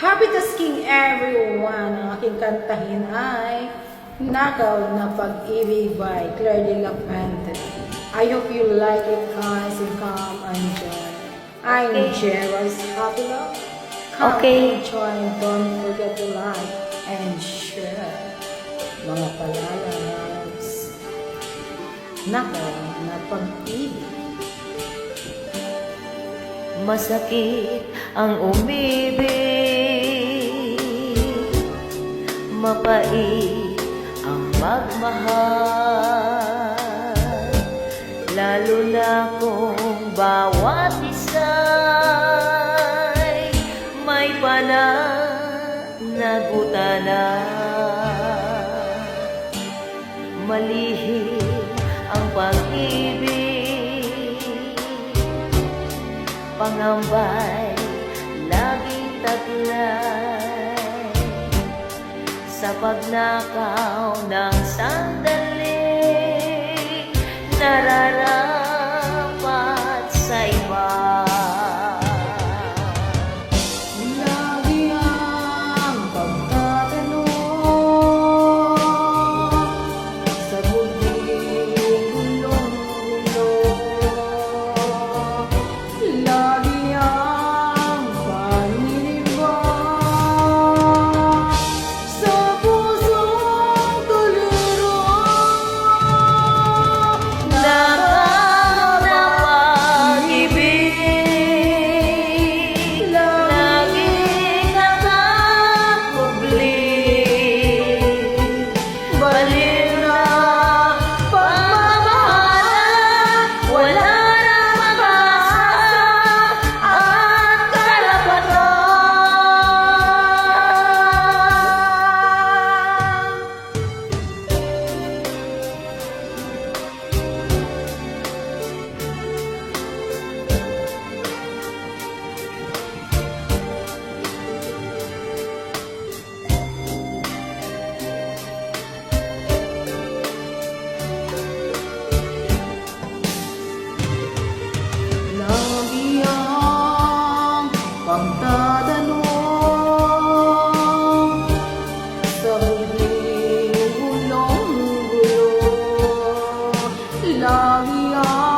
Happy tasking everyone! Ang aking kantahin ay Nakaw na Pag-ibig by Claire de la Fuente. I hope you like it guys and come enjoy. I'm Okay. Jerry's Happy Love. Come Okay. and don't forget to like and share. Mga palalabs. Nakaw na Pag-ibig. Masakit ang umibig Mapait ang magmahal. Lalo na kung bawat isa'y May pananagutan. Malihim ang pag-ibig. Pangambay laging taglay sa pagnakaw ng sandali. Nararapat jolly on.